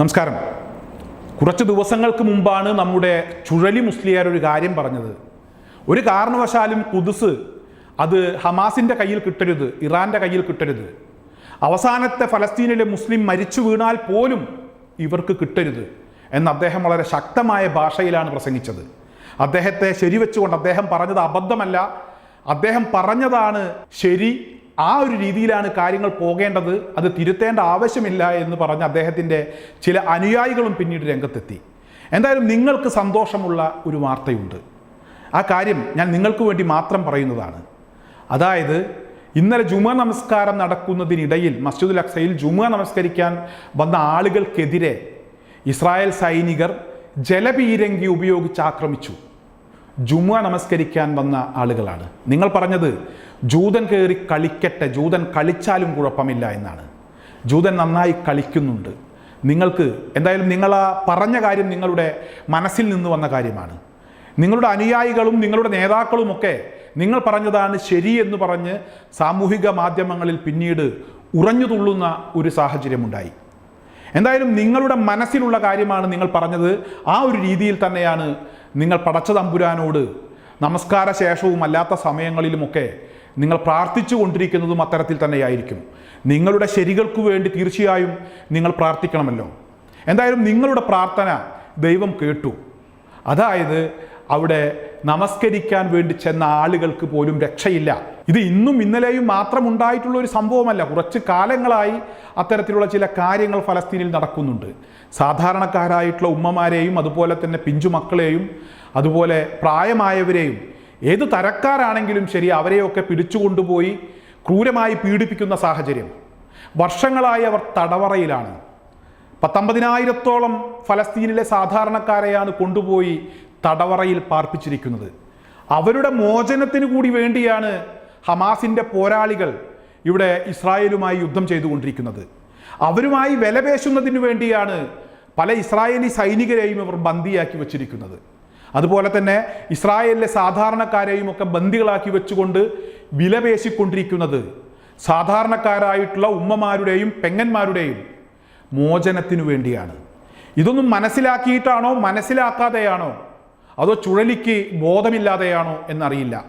നമസ്കാരം. കുറച്ച് ദിവസങ്ങൾക്ക് മുമ്പാണ് നമ്മുടെ ചുഴലി മുസ്ലിയാർ ഒരു കാര്യം പറഞ്ഞത്. ഒരു കാരണവശാലും കുതിസ് അത് ഹമാസിന്റെ കയ്യിൽ കിട്ടരുത് ഇറാന്റെ കയ്യിൽ കിട്ടരുത്. അവസാനത്തെ ഫലസ്തീനിലെ മുസ്ലിം മരിച്ചു വീണാൽ പോലും ഇവർക്ക് കിട്ടരുത് എന്ന് അദ്ദേഹം വളരെ ശക്തമായ ഭാഷയിലാണ് പ്രസംഗിച്ചത്. അദ്ദേഹത്തെ ശരിവെച്ചുകൊണ്ട് അദ്ദേഹം പറഞ്ഞത് അബദ്ധമല്ല. അദ്ദേഹം പറഞ്ഞതാണ് ശരി ആ ഒരു രീതിയിലാണ് കാര്യങ്ങൾ പോകേണ്ടത്. അത് തിരുത്തേണ്ട ആവശ്യമില്ല എന്ന് പറഞ്ഞ് അദ്ദേഹത്തിന്റെ ചില അനുയായികളും പിന്നീട് രംഗത്തെത്തി. എന്തായാലും നിങ്ങൾക്ക് സന്തോഷമുള്ള ഒരു വാർത്തയുണ്ട്. ആ കാര്യം ഞാൻ നിങ്ങൾക്ക് വേണ്ടി മാത്രം പറയുന്നതാണ്. അതായത് ഇന്നലെ ജുമ നമസ്കാരം നടക്കുന്നതിനിടയിൽ മസ്ജിദുൽ അക്സയിൽ ജുമ നമസ്കരിക്കാൻ വന്ന ആളുകൾക്കെതിരെ ഇസ്രായേൽ സൈനികർ ജലപീരങ്കി ഉപയോഗിച്ച് ആക്രമിച്ചു. ജുമ നമസ്കരിക്കാൻ വന്ന ആളുകളാണ്. നിങ്ങൾ പറഞ്ഞത് ജൂതൻ കയറി കളിക്കട്ടെ ജൂതൻ കളിച്ചാലും കുഴപ്പമില്ല എന്നാണ്. ജൂതൻ നന്നായി കളിക്കുന്നുണ്ട്. നിങ്ങൾക്ക് എന്തായാലും നിങ്ങൾ ആ പറഞ്ഞ കാര്യം നിങ്ങളുടെ മനസ്സിൽ നിന്ന് വന്ന കാര്യമാണ്. നിങ്ങളുടെ അനുയായികളും നിങ്ങളുടെ നേതാക്കളുമൊക്കെ നിങ്ങൾ പറഞ്ഞതാണ് ശരി എന്ന് പറഞ്ഞ് സാമൂഹിക മാധ്യമങ്ങളിൽ പിന്നീട് ഉറഞ്ഞു തുള്ളുന്ന ഒരു സാഹചര്യമുണ്ടായി. എന്തായാലും നിങ്ങളുടെ മനസ്സിലുള്ള കാര്യമാണ് നിങ്ങൾ പറഞ്ഞത്. ആ ഒരു രീതിയിൽ തന്നെയാണ് നിങ്ങൾ പടച്ച തമ്പുരാനോട് നമസ്കാര ശേഷവും അല്ലാത്ത സമയങ്ങളിലുമൊക്കെ നിങ്ങൾ പ്രാർത്ഥിച്ചു കൊണ്ടിരിക്കുന്നതും അത്തരത്തിൽ തന്നെയായിരിക്കും. നിങ്ങളുടെ ശരികൾക്ക് വേണ്ടി തീർച്ചയായും നിങ്ങൾ പ്രാർത്ഥിക്കണമല്ലോ. എന്തായാലും നിങ്ങളുടെ പ്രാർത്ഥന ദൈവം കേട്ടു. അതായത് അവിടെ നമസ്കരിക്കാൻ വേണ്ടി ചെന്ന ആളുകൾക്ക് പോലും രക്ഷയില്ല. ഇത് ഇന്നും ഇന്നലെയും മാത്രം ഉണ്ടായിട്ടുള്ള ഒരു സംഭവമല്ല. കുറച്ച് കാലങ്ങളായി അത്തരത്തിലുള്ള ചില കാര്യങ്ങൾ ഫലസ്തീനിൽ നടക്കുന്നുണ്ട്. സാധാരണക്കാരായിട്ടുള്ള ഉമ്മമാരെയും അതുപോലെ തന്നെ പിഞ്ചുമക്കളെയും അതുപോലെ പ്രായമായവരെയും ഏത് തരക്കാരാണെങ്കിലും ശരി അവരെയൊക്കെ പിടിച്ചുകൊണ്ടുപോയി ക്രൂരമായി പീഡിപ്പിക്കുന്ന സാഹചര്യം. വർഷങ്ങളായി അവർ തടവറയിലാണ്. പത്തൊമ്പതിനായിരത്തോളം ഫലസ്തീനിലെ സാധാരണക്കാരെയാണ് കൊണ്ടുപോയി തടവറയിൽ പാർപ്പിച്ചിരിക്കുന്നത്. അവരുടെ മോചനത്തിന് കൂടി വേണ്ടിയാണ് ഹമാസിന്റെ പോരാളികൾ ഇവിടെ ഇസ്രായേലുമായി യുദ്ധം ചെയ്തുകൊണ്ടിരിക്കുന്നത്. അവരുമായി വിലപേശുന്നതിന് വേണ്ടിയാണ് പല ഇസ്രായേലി സൈനികരെയും ഇവർ ബന്ദിയാക്കി വച്ചിരിക്കുന്നത്. അതുപോലെ തന്നെ ഇസ്രായേലിലെ സാധാരണക്കാരെയും ഒക്കെ ബന്ദികളാക്കി വെച്ചുകൊണ്ട് വിലപേശിക്കൊണ്ടിരിക്കുന്നത് സാധാരണക്കാരായിട്ടുള്ള ഉമ്മമാരുടെയും പെങ്ങന്മാരുടെയും മോചനത്തിനു വേണ്ടിയാണ്. ഇതൊന്നും മനസ്സിലാക്കിയിട്ടാണോ മനസ്സിലാക്കാതെയാണോ? അതോ ചുഴലിക്ക് ബോധമില്ലാതെയാണോ എന്നറിയില്ല.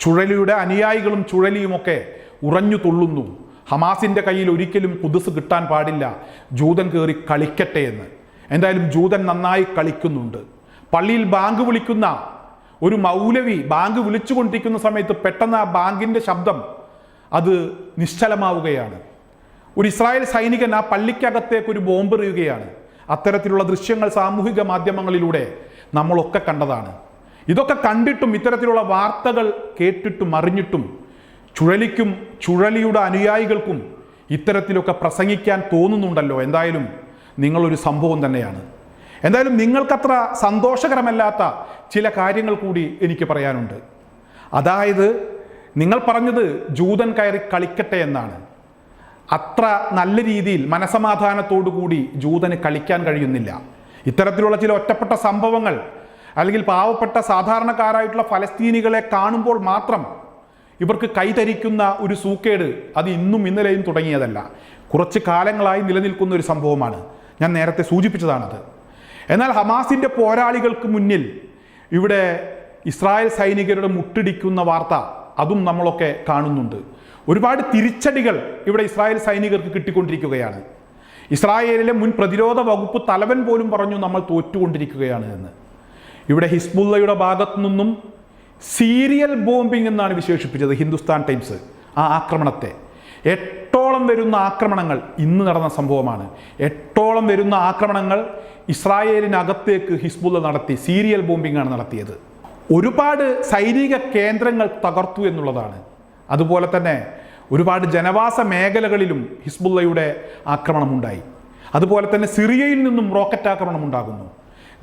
ചുഴലിയുടെ അനുയായികളും ചുഴലിയുമൊക്കെ ഉറഞ്ഞു തുള്ളുന്നു. ഹമാസിന്റെ കയ്യിൽ ഒരിക്കലും കുതിസ് കിട്ടാൻ പാടില്ല. ജൂതൻ കയറി കളിക്കട്ടെ എന്ന്. എന്തായാലും ജൂതൻ നന്നായി കളിക്കുന്നുണ്ട്. പള്ളിയിൽ ബാങ്ക് വിളിക്കുന്ന ഒരു മൗലവി ബാങ്ക് വിളിച്ചുകൊണ്ടിരിക്കുന്ന സമയത്ത് പെട്ടെന്ന് ആ ബാങ്കിന്റെ ശബ്ദം അത് നിശ്ചലമാവുകയാണ്. ഒരു ഇസ്രായേൽ സൈനികൻ ആ പള്ളിക്കകത്തേക്ക് ഒരു ബോംബ് എറിയുകയാണ്. അത്തരത്തിലുള്ള ദൃശ്യങ്ങൾ സാമൂഹിക മാധ്യമങ്ങളിലൂടെ നമ്മളൊക്കെ കണ്ടതാണ്. ഇതൊക്കെ കണ്ടിട്ടും ഇത്തരത്തിലുള്ള വാർത്തകൾ കേട്ടിട്ടും അറിഞ്ഞിട്ടും ചുഴലിക്കും ചുഴലിയുടെ അനുയായികൾക്കും ഇത്തരത്തിലൊക്കെ പ്രസംഗിക്കാൻ തോന്നുന്നുണ്ടല്ലോ. എന്തായാലും നിങ്ങളൊരു സംഭവം തന്നെയാണ്. എന്തായാലും നിങ്ങൾക്കത്ര സന്തോഷകരമല്ലാത്ത ചില കാര്യങ്ങൾ കൂടി എനിക്ക് പറയാനുണ്ട്. അതായത് നിങ്ങൾ പറഞ്ഞത് ജൂതൻ കയറി കളിക്കട്ടെ എന്നാണ്. അത്ര നല്ല രീതിയിൽ മനസമാധാനത്തോടു കൂടി ജൂതന് കളിക്കാൻ കഴിയുന്നില്ല. ഇത്തരത്തിലുള്ള ചില ഒറ്റപ്പെട്ട സംഭവങ്ങൾ അല്ലെങ്കിൽ പാവപ്പെട്ട സാധാരണക്കാരായിട്ടുള്ള ഫലസ്തീനികളെ കാണുമ്പോൾ മാത്രം ഇവർക്ക് കൈതരിക്കുന്ന ഒരു സൂക്കേട് അത് ഇന്നും ഇന്നലെയും തുടങ്ങിയതല്ല. കുറച്ച് കാലങ്ങളായി നിലനിൽക്കുന്ന ഒരു സംഭവമാണ്. ഞാൻ നേരത്തെ സൂചിപ്പിച്ചതാണത്. എന്നാൽ ഹമാസിന്റെ പോരാളികൾക്ക് മുന്നിൽ ഇവിടെ ഇസ്രായേൽ സൈനികരുടെ മുട്ടിടിക്കുന്ന വാർത്ത അതും നമ്മളൊക്കെ കാണുന്നുണ്ട്. ഒരുപാട് തിരിച്ചടികൾ ഇവിടെ ഇസ്രായേൽ സൈനികർക്ക് കിട്ടിക്കൊണ്ടിരിക്കുകയാണ്. ഇസ്രായേലിലെ മുൻ പ്രതിരോധ വകുപ്പ് തലവൻ പോലും പറഞ്ഞു നമ്മൾ തോറ്റുകൊണ്ടിരിക്കുകയാണ് എന്ന്. ഇവിടെ ഹിസ്ബുള്ളയുടെ ഭാഗത്തു നിന്നും സീരിയൽ ബോംബിംഗ് എന്നാണ് വിശേഷിപ്പിച്ചത് ഹിന്ദുസ്ഥാൻ ടൈംസ് ആ ആക്രമണത്തെ. എട്ടോളം വരുന്ന ആക്രമണങ്ങൾ ഇന്ന് നടന്ന സംഭവമാണ്. എട്ടോളം വരുന്ന ആക്രമണങ്ങൾ ഇസ്രായേലിനകത്തേക്ക് ഹിസ്ബുള്ള നടത്തി സീരിയൽ ബോംബിംഗ് ആണ് നടത്തിയത്. ഒരുപാട് സൈനിക കേന്ദ്രങ്ങൾ തകർത്തു എന്നുള്ളതാണ്. അതുപോലെ തന്നെ ഒരുപാട് ജനവാസ മേഖലകളിലും ഹിസ്ബുള്ളയുടെ ആക്രമണമുണ്ടായി. അതുപോലെ തന്നെ സിറിയയിൽ നിന്നും റോക്കറ്റ് ആക്രമണം ഉണ്ടാകുന്നു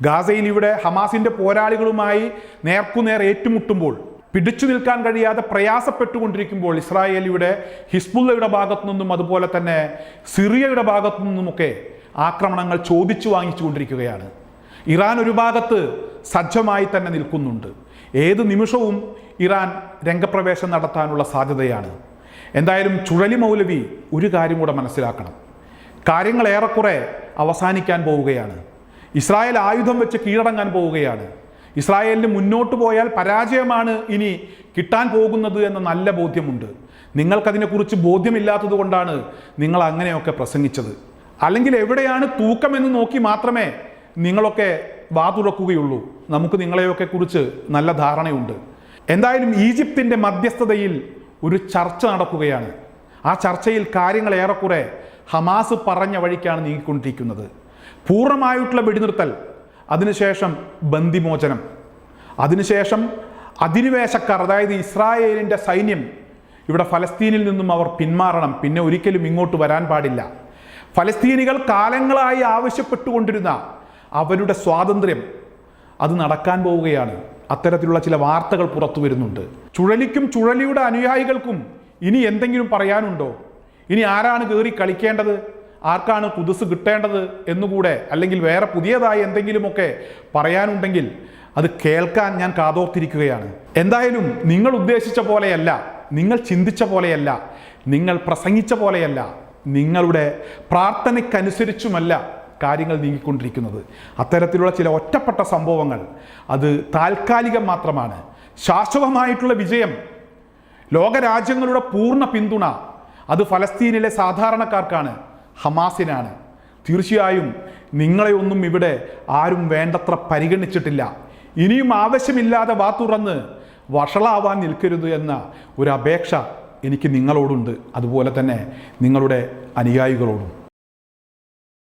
ഗാസയിൽ ഇവിടെ ഹമാസിന്റെ പോരാളികളുമായി നേർക്കുനേർ ഏറ്റുമുട്ടുമ്പോൾ പിടിച്ചു നിൽക്കാൻ കഴിയാതെ പ്രയാസപ്പെട്ടുകൊണ്ടിരിക്കുമ്പോൾ ഇസ്രായേലിയുടെ ഹിസ്ബുള്ളയുടെ ഭാഗത്തു നിന്നും അതുപോലെ തന്നെ സിറിയയുടെ ഭാഗത്തു നിന്നുമൊക്കെ ആക്രമണങ്ങൾ ചോദിച്ചു വാങ്ങിച്ചുകൊണ്ടിരിക്കുകയാണ്. ഇറാൻ ഒരു ഭാഗത്ത് സജ്ജമായി തന്നെ നിൽക്കുന്നുണ്ട്. ഏത് നിമിഷവും ഇറാൻ രംഗപ്രവേശം നടത്താനുള്ള സാധ്യതയാണ്. എന്തായാലും ചുഴലി മൗലവി ഒരു കാര്യം കൂടെ മനസ്സിലാക്കണം. കാര്യങ്ങൾ ഏറെക്കുറെ അവസാനിക്കാൻ പോവുകയാണ്. ഇസ്രായേൽ ആയുധം വെച്ച് കീഴടങ്ങാൻ പോവുകയാണ്. ഇസ്രായേലിന് മുന്നോട്ട് പോയാൽ പരാജയമാണ് ഇനി കിട്ടാൻ പോകുന്നത് എന്ന നല്ല ബോധ്യമുണ്ട്. നിങ്ങൾക്കതിനെക്കുറിച്ച് ബോധ്യമില്ലാത്തത് കൊണ്ടാണ് നിങ്ങൾ അങ്ങനെയൊക്കെ പ്രസംഗിച്ചത്. അല്ലെങ്കിൽ എവിടെയാണ് തൂക്കമെന്ന് നോക്കി മാത്രമേ നിങ്ങളൊക്കെ വാ തുറക്കുകയുള്ളൂ. നമുക്ക് നിങ്ങളെയൊക്കെ കുറിച്ച് നല്ല ധാരണയുണ്ട്. എന്തായാലും ഈജിപ്തിന്റെ മധ്യസ്ഥതയിൽ ഒരു ചർച്ച നടക്കുകയാണ്. ആ ചർച്ചയിൽ കാര്യങ്ങൾ ഏറെക്കുറെ ഹമാസ് പറഞ്ഞ വഴിക്കാണ് നീങ്ങിക്കൊണ്ടിരിക്കുന്നത്. പൂർണമായിട്ടുള്ള വെടിനിർത്തൽ അതിനുശേഷം ബന്ദിമോചനം. അതിനുശേഷം അധിനിവേശക്കാർ അതായത് ഇസ്രായേലിന്റെ സൈന്യം ഇവിടെ ഫലസ്തീനിൽ നിന്നും അവർ പിന്മാറണം. പിന്നെ ഒരിക്കലും ഇങ്ങോട്ട് വരാൻ പാടില്ല. ഫലസ്തീനികൾ കാലങ്ങളായി ആവശ്യപ്പെട്ടുകൊണ്ടിരുന്ന അവരുടെ സ്വാതന്ത്ര്യം അത് നടക്കാൻ പോവുകയാണ്. അത്തരത്തിലുള്ള ചില വാർത്തകൾ പുറത്തു വരുന്നുണ്ട്. ചുഴലിക്കും ചുഴലിയുടെ അനുയായികൾക്കും ഇനി എന്തെങ്കിലും പറയാനുണ്ടോ? ഇനി ആരാണ് കയറി കളിക്കേണ്ടത്? ആർക്കാണ് പുതുസ് കിട്ടേണ്ടത് എന്നുകൂടെ അല്ലെങ്കിൽ വേറെ പുതിയതായി എന്തെങ്കിലുമൊക്കെ പറയാനുണ്ടെങ്കിൽ അത് കേൾക്കാൻ ഞാൻ കാതോർത്തിരിക്കുകയാണ്. എന്തായാലും നിങ്ങൾ ഉദ്ദേശിച്ച പോലെയല്ല നിങ്ങൾ ചിന്തിച്ച പോലെയല്ല നിങ്ങൾ പ്രസംഗിച്ച പോലെയല്ല നിങ്ങളുടെ പ്രാർത്ഥനയ്ക്കനുസരിച്ചുമല്ല കാര്യങ്ങൾ നീങ്ങിക്കൊണ്ടിരിക്കുന്നത്. അത്തരത്തിലുള്ള ചില ഒറ്റപ്പെട്ട സംഭവങ്ങൾ അത് താൽക്കാലികം മാത്രമാണ്. ശാശ്വതമായിട്ടുള്ള വിജയം ലോകരാജ്യങ്ങളുടെ പൂർണ പിന്തുണ അത് ഫലസ്തീനിലെ സാധാരണക്കാർക്കാണ്. ഹമാസിനാണ്. തീർച്ചയായും നിങ്ങളെ ഒന്നും ഇവിടെ ആരും വേണ്ടത്ര പരിഗണിച്ചിട്ടില്ല. ഇനിയും ആവശ്യമില്ലാതെ വാ തുറന്ന് വഷളാവാൻ നിൽക്കരുത് എന്ന ഒരു അപേക്ഷ എനിക്ക് നിങ്ങളോടുണ്ട്. അതുപോലെ തന്നെ നിങ്ങളുടെ അനുയായികളോടും.